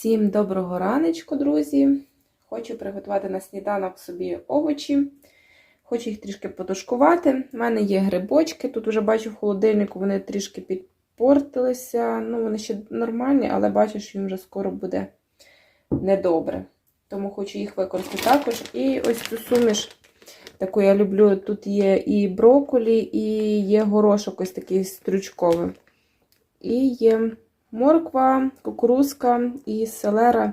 Всім доброго раночку, друзі! Хочу приготувати на сніданок собі овочі. Хочу їх трішки потушкувати. У мене є грибочки. Тут вже бачу в холодильнику, вони трішки підпортилися. Ну, вони ще нормальні, але бачу, що їм вже скоро буде недобре. Тому хочу їх використати також. І ось цю суміш, таку я люблю. Тут є і брокколі, і є горошок ось такий стручковий. І є морква, кукурузка і селера.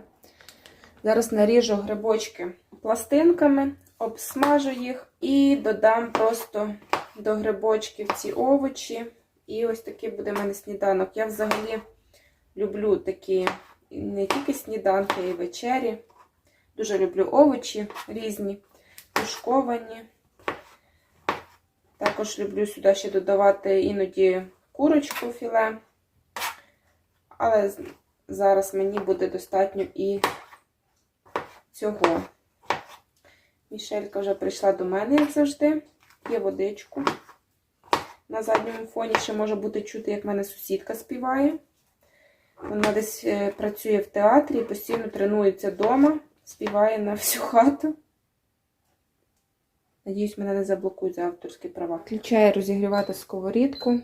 Зараз наріжу грибочки пластинками, обсмажу їх і додам просто до грибочків ці овочі. І ось такий буде в мене сніданок. Я взагалі люблю такі не тільки сніданки, а й вечері. Дуже люблю овочі різні, тушковані. Також люблю сюди ще додавати іноді курочку філе. Але зараз мені буде достатньо і цього. Мішелька вже прийшла до мене, як завжди. Є водичку. На задньому фоні ще може бути чути, як в мене сусідка співає. Вона десь працює в театрі, постійно тренується вдома, співає на всю хату. Надіюсь, мене не заблокують за авторські права. Включаю розігрівати сковорідку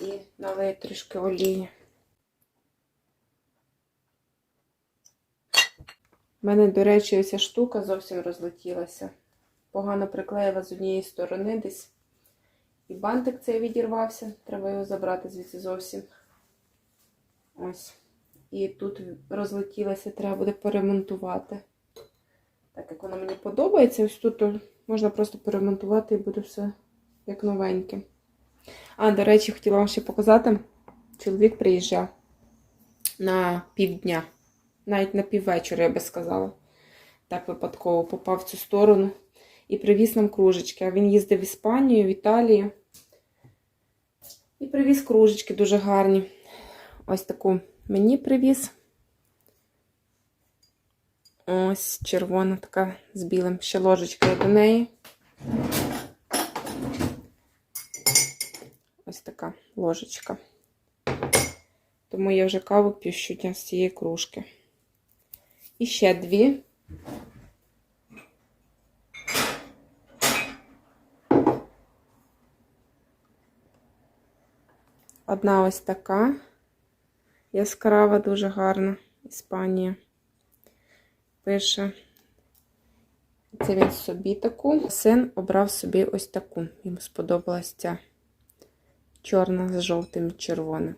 і налию трішки олії. У мене, до речі, ця штука зовсім розлетілася. Погано приклеїла з однієї сторони десь. І бантик цей відірвався. Треба його забрати звідси зовсім. Ось. І тут розлетілося, треба буде поремонтувати. Так як воно мені подобається, ось тут можна просто поремонтувати і буде все як новеньке. А, до речі, хотіла вам ще показати. Чоловік приїжджав на півдня навіть на піввечора, я би сказала. Так випадково попав в цю сторону. І привіз нам кружечки. А він їздив в Іспанію, в Італію. І привіз кружечки дуже гарні. Ось таку мені привіз. Ось червона така з білим. Ще ложечка до неї. Ось така ложечка. Тому я вже каву п'ю щодня з цієї кружки. І ще дві. Одна ось така. Яскрава, дуже гарна. Іспанія. Пише. Це він собі таку. Син обрав собі ось таку. Йому сподобалась ця чорна з жовтим і червоним.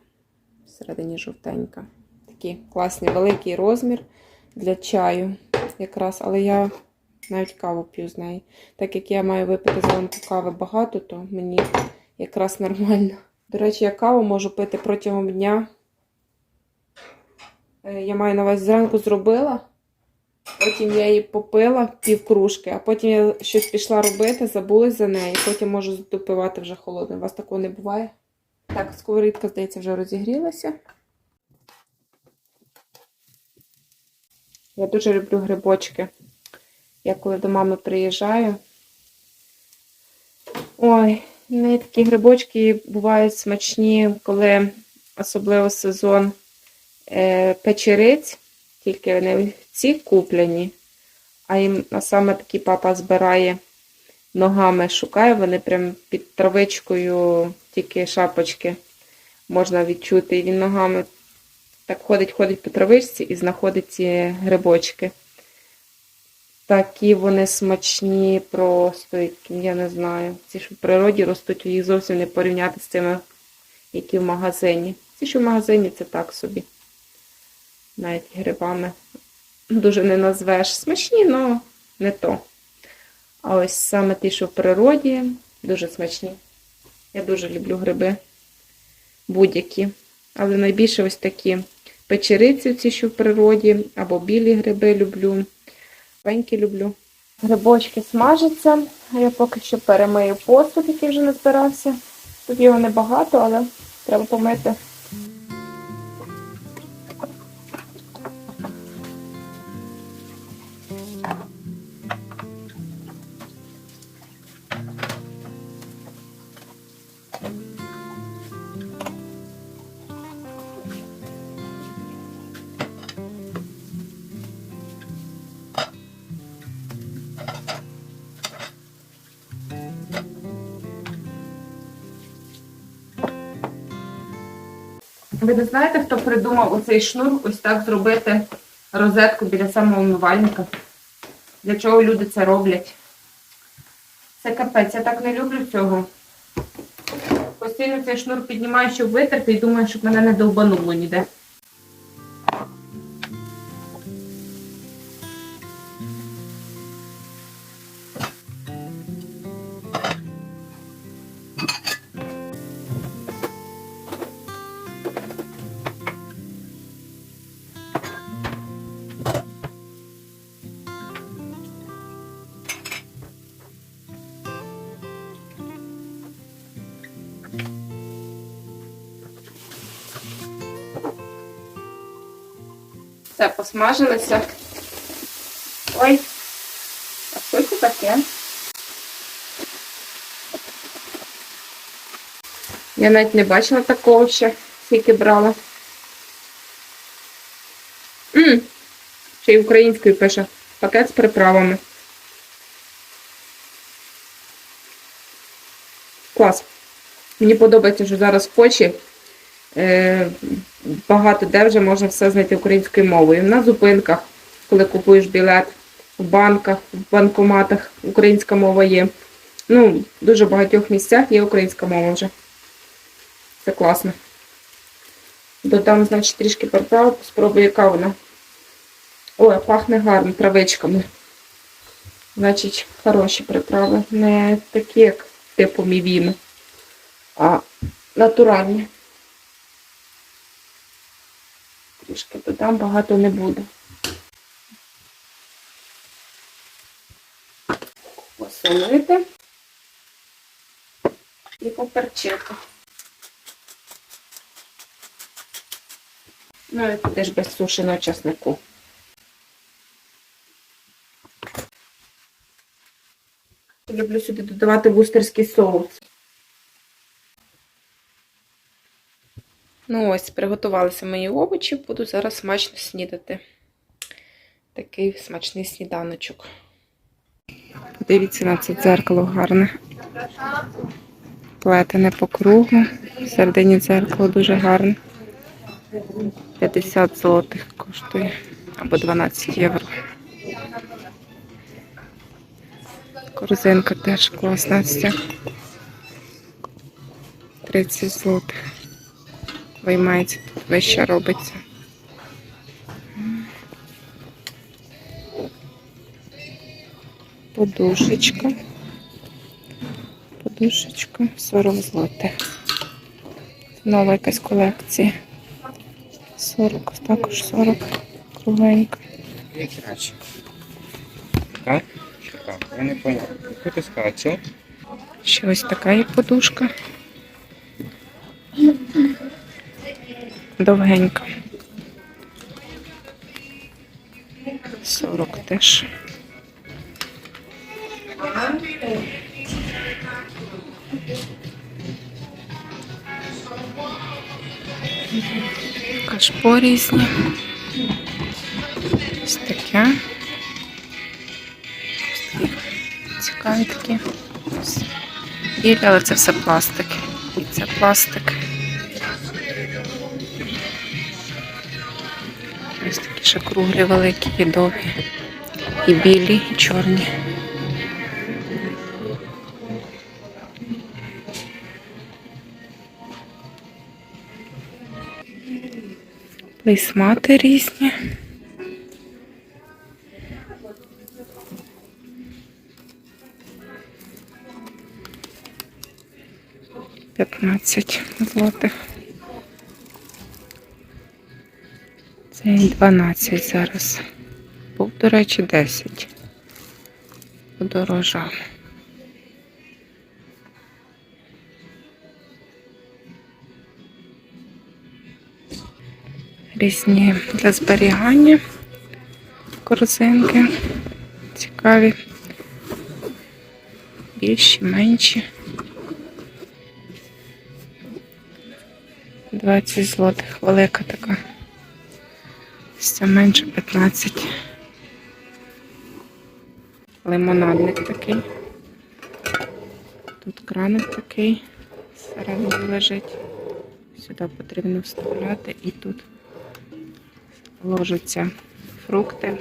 Всередині жовтенька. Такий класний великий розмір для чаю якраз, але я навіть каву п'ю з неї. Так як я маю випити зранку кави багато, то мені якраз нормально. До речі, я каву можу пити протягом дня. Я маю на увазі зранку зробила, потім я її попила пів кружки, а потім я щось пішла робити, забулась за неї, потім можу допивати вже холодне. У вас такого не буває? Так, сковорідка, здається, вже розігрілася. Я дуже люблю грибочки. Я коли до мами приїжджаю. Ой, не такі грибочки бувають смачні, коли особливо сезон е, печериць, тільки вони ці куплені, а їм а саме такі папа збирає ногами, шукає, вони прям під травичкою, тільки шапочки можна відчути. І він ногами так ходить, ходить по травичці і знаходить ці грибочки. Такі вони смачні, просто, я не знаю. Ці, що в природі ростуть, їх зовсім не порівняти з цими, які в магазині. Ці, що в магазині, це так собі. Навіть грибами дуже не назвеш. Смачні, але не то. А ось саме ті, що в природі, дуже смачні. Я дуже люблю гриби. Будь-які. Але найбільше ось такі печериці, ці, що в природі, або білі гриби люблю. Пеньки люблю. Грибочки смажаться. Я поки що перемию посуд, який вже не збирався. Тут його небагато, але треба помити. Ви не знаєте, хто придумав оцей шнур ось так зробити розетку біля самого умивальника? Для чого люди це роблять? Це капець, я так не люблю цього. Постійно цей шнур піднімаю, щоб витерти, і думаю, щоб мене не довбануло ніде. Все, посмажилося. Ой, а що таке? Я навіть не бачила такого ще, скільки брала. М, Ще й українською пише. Пакет з приправами. Клас. Мені подобається, що зараз в Польщі багато де вже можна все знайти українською мовою. На зупинках, коли купуєш білет, в банках, в банкоматах українська мова є. Ну, в дуже багатьох місцях є українська мова вже. Це класно. Додам, значить, трішки приправ, спробую, яка вона. Ой, пахне гарно травичками. Значить, хороші приправи. Не такі, як типу мівіни, а натуральні. Трішки додам, багато не буде. Посолити і поперчити. Ну і теж без сушеного часнику. Люблю сюди додавати вустерський соус. Ну ось, приготувалися мої овочі, буду зараз смачно снідати. Такий смачний сніданочок. Подивіться на це дзеркало гарне. Плетене по кругу. В середині дзеркало дуже гарне. 50 злотих коштує. Або 12 євро. Корзинка теж класна ця. 30 злотих. Виймається, тут вище робиться. Подушечка. Подушечка 40 злотих. Нова якась колекція. 40, також 40. Кругленька. Краще. Так? Так, я не понял. Яку ти сказала? Ще ось така є подушка. Довгенька. 40 теж. Кашпо різні. Ось таке. Цікаві такі. Але це все пластик. Це пластик. Круглі, великі і довгі. І білі, і чорні. Плейсмати різні. П'ятнадцять злотих. Це і 12 зараз. Був, до речі, 10. Подорожав. Різні для зберігання корзинки. Цікаві. Більші, менші. 20 злотих, велика така. Ця менше 15. Лимонадник такий. Тут краник такий. Всередині лежить. Сюди потрібно вставляти і тут ложаться фрукти.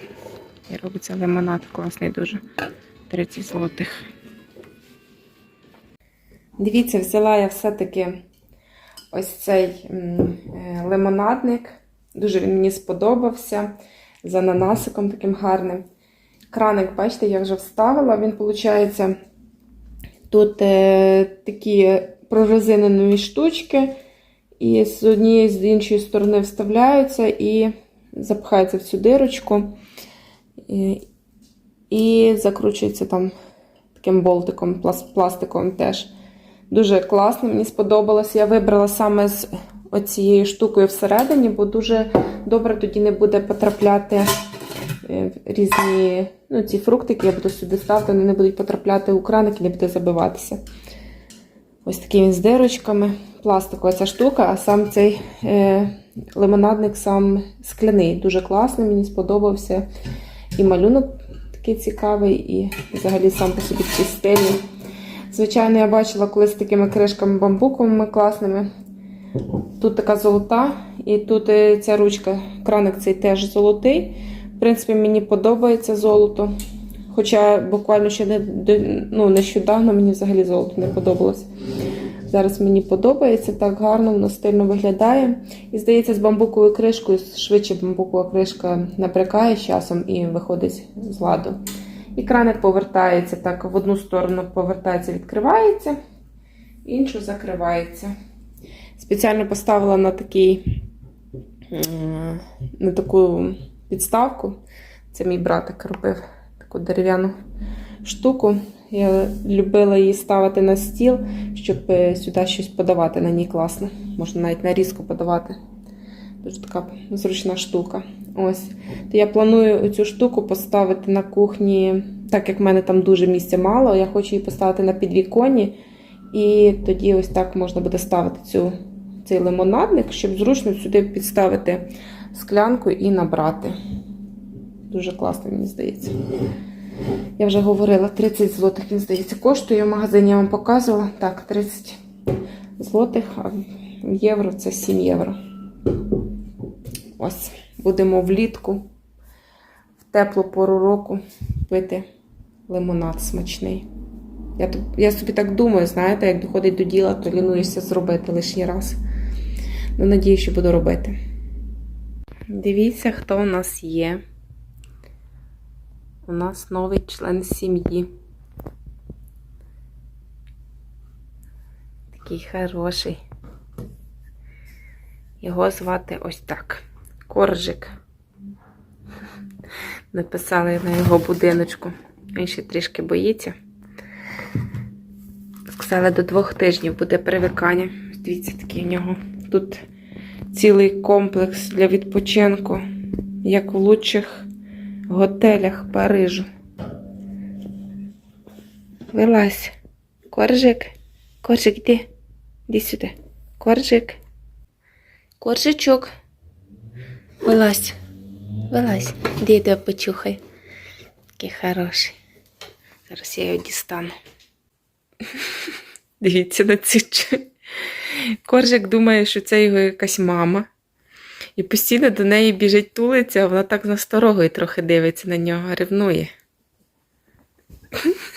І робиться лимонад класний дуже. 30 злотих. Дивіться, взяла я все-таки ось цей е, лимонадник. Дуже він мені сподобався. З ананасиком таким гарним. Краник, бачите, я вже вставила. Він, виходить, тут е, такі прорезинені штучки, і з однієї з іншої сторони вставляються і запхаються в цю дирочку. І, і закручується там таким болтиком, плас- пластиковим теж. Дуже класно, мені сподобалось. Я вибрала саме з оцією штукою всередині, бо дуже добре тоді не буде потрапляти е, різні ну, ці фруктики, я буду сюди ставити, вони не будуть потрапляти у краник і не буде забиватися. Ось такий він з дирочками. Пластикова ця штука, а сам цей е, лимонадник сам скляний. Дуже класний, мені сподобався. І малюнок такий цікавий, і взагалі сам по собі такий стильний. Звичайно, я бачила колись такими кришками бамбуковими класними. Тут така золота, і тут е, ця ручка, краник цей теж золотий. В принципі, мені подобається золото. Хоча буквально ще не, ну, нещодавно мені взагалі золото не подобалось. Зараз мені подобається так гарно, воно стильно виглядає. І здається, з бамбуковою кришкою швидше бамбукова кришка набрякає з часом і виходить з ладу. І краник повертається так, в одну сторону повертається, відкривається, іншу закривається. Спеціально поставила на такий на таку підставку. Це мій братик робив таку дерев'яну штуку. Я любила її ставити на стіл, щоб е, сюди щось подавати на ній класно. Можна навіть нарізку подавати. Дуже така зручна штука. Ось. То я планую цю штуку поставити на кухні, так як в мене там дуже місця мало, я хочу її поставити на підвіконні. І тоді ось так можна буде ставити цю, цей лимонадник, щоб зручно сюди підставити склянку і набрати. Дуже класно, мені здається. Я вже говорила, 30 злотих, він здається, коштує в магазині, я вам показувала. Так, 30 злотих, а в євро це 7 євро. Ось, будемо влітку, в теплу пору року пити лимонад смачний. Я, я собі так думаю, знаєте, як доходить до діла, то лінуюся зробити лишній раз. Ну, надію, що буду робити. Дивіться, хто у нас є. У нас новий член сім'ї. Такий хороший. Його звати ось так. Коржик. Написали на його будиночку. Він ще трішки боїться. Сказали, до двох тижнів буде привикання. Дивіться, такий в нього. Тут цілий комплекс для відпочинку, як в лучших готелях Парижу. Вилазь. Коржик. Коржик, іди. Іди сюди. Коржик. Коржичок. Вилазь. Вилазь. Іди, іди почухай. Такий хороший. Зараз я його дістану. Дивіться на цю. Коржик думає, що це його якась мама. І постійно до неї біжить тулиця, а вона так насторогою трохи дивиться на нього, ревнує.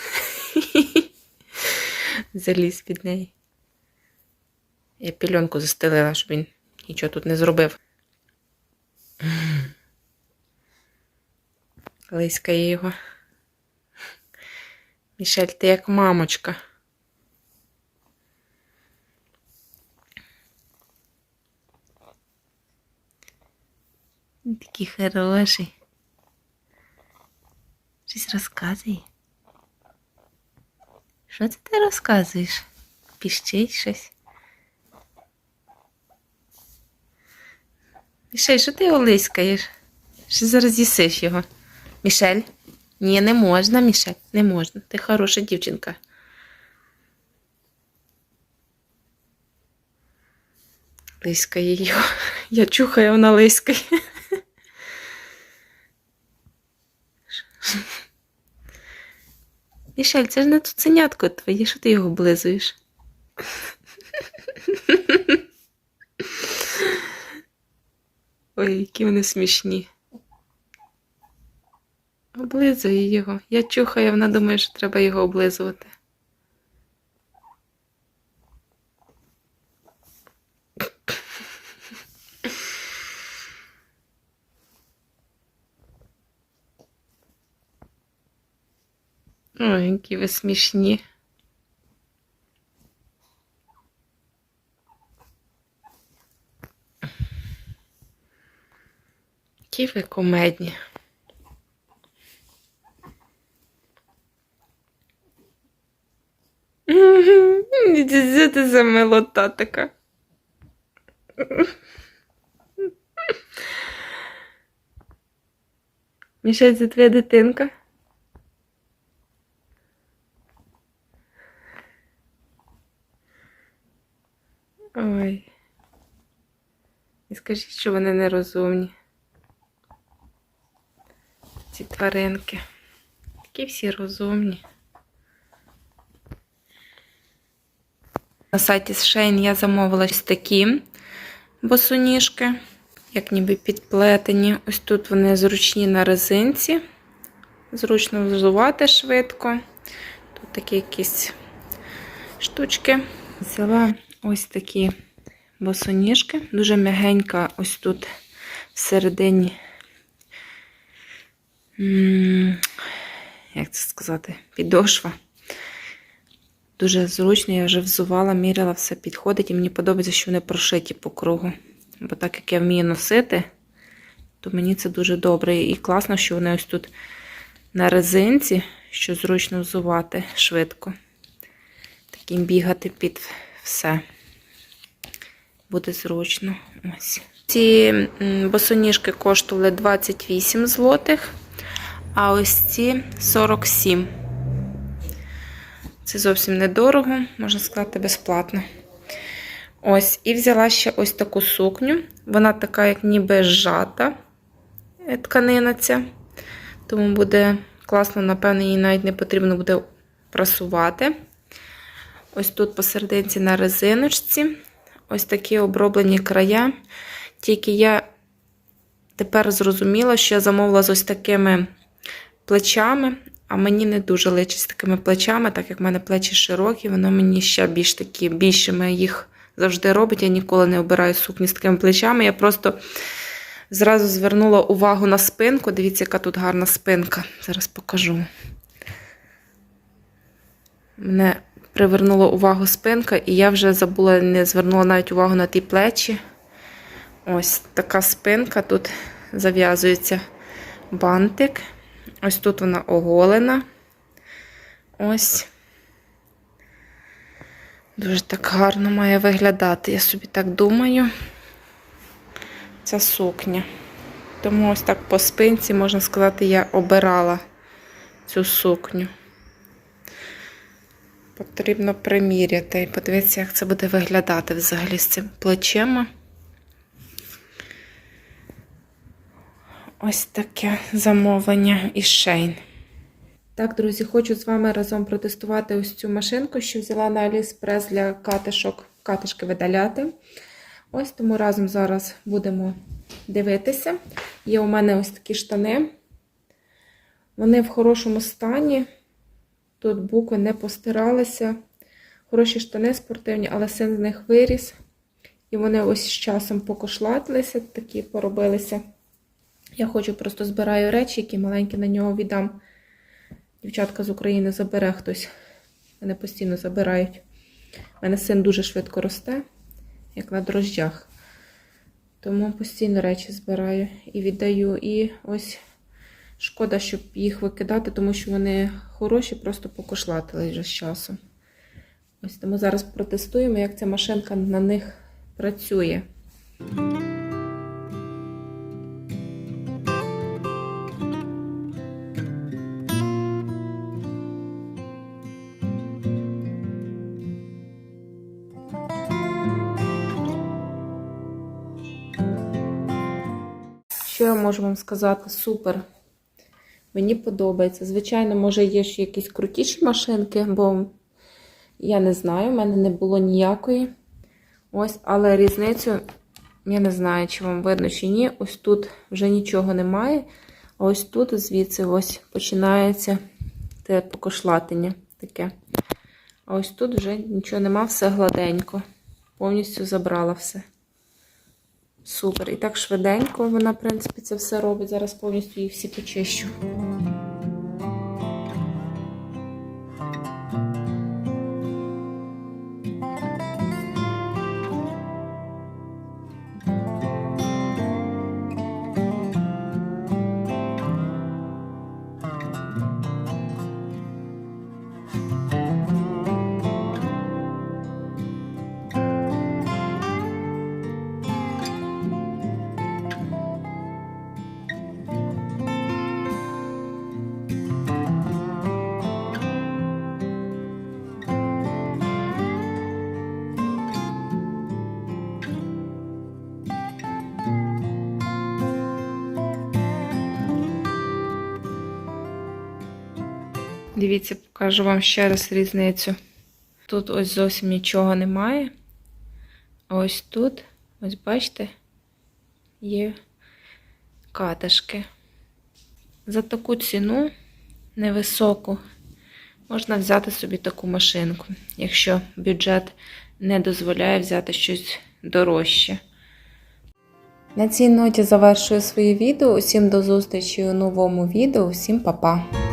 Заліз під неї. Я пільонку застелила, щоб він нічого тут не зробив. Лиськає його. Мішель, ти як мамочка. Він Такий хороший. Щось розказує. Що це ти розказуєш? Піщить щось. Мішель, що ти його лискаєш? Що зараз їсиш його? Мішель? Ні, не можна, Мішель, не можна. Ти хороша дівчинка. Лискає його. Я чухаю, вона лискає. Мішель, це ж не цуценятко твоє, що ти його облизуєш? Ой, які вони смішні. Облизує його. Я чухаю, вона думає, що треба його облизувати. Ой, які ви смішні. Які ви комедні. Що ти за милота така? Мішель, це твоя дитинка? Ой. І скажіть, що вони нерозумні. Ці тваринки. Такі всі розумні. На сайті Shein я замовила ось такі босоніжки, як ніби підплетені. Ось тут вони зручні на резинці. Зручно взувати швидко. Тут такі якісь штучки. Взяла ось такі босоніжки. Дуже м'ягенька ось тут всередині. Як це сказати? Підошва. Дуже зручно, я вже взувала, міряла, все підходить, і мені подобається, що вони прошиті по кругу. Бо так як я вмію носити, то мені це дуже добре. І класно, що вони ось тут на резинці, що зручно взувати швидко. Таким бігати під все. Буде зручно. Ось. Ці босоніжки коштували 28 злотих, а ось ці 47. Це зовсім недорого, можна сказати, безплатно. Ось, і взяла ще ось таку сукню. Вона така, як ніби зжата е, тканина ця. Тому буде класно, напевно, її навіть не потрібно буде прасувати. Ось тут посерединці на резиночці. Ось такі оброблені края. Тільки я тепер зрозуміла, що я замовила з ось такими плечами, а мені не дуже личить з такими плечами, так як в мене плечі широкі, воно мені ще більш такі більшими їх завжди робить. Я ніколи не обираю сукні з такими плечами. Я просто зразу звернула увагу на спинку. Дивіться, яка тут гарна спинка. Зараз покажу. Мене привернула увагу спинка, і я вже забула, не звернула навіть увагу на ті плечі. Ось така спинка. Тут зав'язується бантик. Ось тут вона оголена. Ось. Дуже так гарно має виглядати, я собі так думаю. Ця сукня. Тому ось так по спинці, можна сказати, я обирала цю сукню. Потрібно приміряти і подивитися, як це буде виглядати взагалі з цим плечима. Ось таке замовлення із Шейн. Так, друзі, хочу з вами разом протестувати ось цю машинку, що взяла на Аліспрес для катишок, катишки видаляти. Ось тому разом зараз будемо дивитися. Є у мене ось такі штани. Вони в хорошому стані. Тут букви не постиралися. Хороші штани спортивні, але син з них виріс. І вони ось з часом покошлатилися, такі поробилися. Я хочу просто збираю речі, які маленькі на нього віддам. Дівчатка з України забере хтось. Мене постійно забирають. У мене син дуже швидко росте, як на дрожжах. Тому постійно речі збираю і віддаю. І ось шкода, щоб їх викидати, тому що вони хороші, просто покошлатили вже з часом. Ось тому зараз протестуємо, як ця машинка на них працює. Що я можу вам сказати? Супер. Мені подобається. Звичайно, може, є ще якісь крутіші машинки, бо я не знаю, в мене не було ніякої. Ось, але різницю Я не знаю, чи вам видно, чи ні. Ось тут вже нічого немає. А ось тут, звідси, ось починається те покошлатення таке. А ось тут вже нічого нема, все гладенько. Повністю забрала все. Супер. І так швиденько вона, в принципі, це все робить. Зараз повністю їх всі почищу. Дивіться, покажу вам ще раз різницю. Тут ось зовсім нічого немає. А ось тут, ось бачите, є катишки. За таку ціну невисоку можна взяти собі таку машинку, якщо бюджет не дозволяє взяти щось дорожче. На цій ноті завершую своє відео. Усім до зустрічі у новому відео. Всім па-па!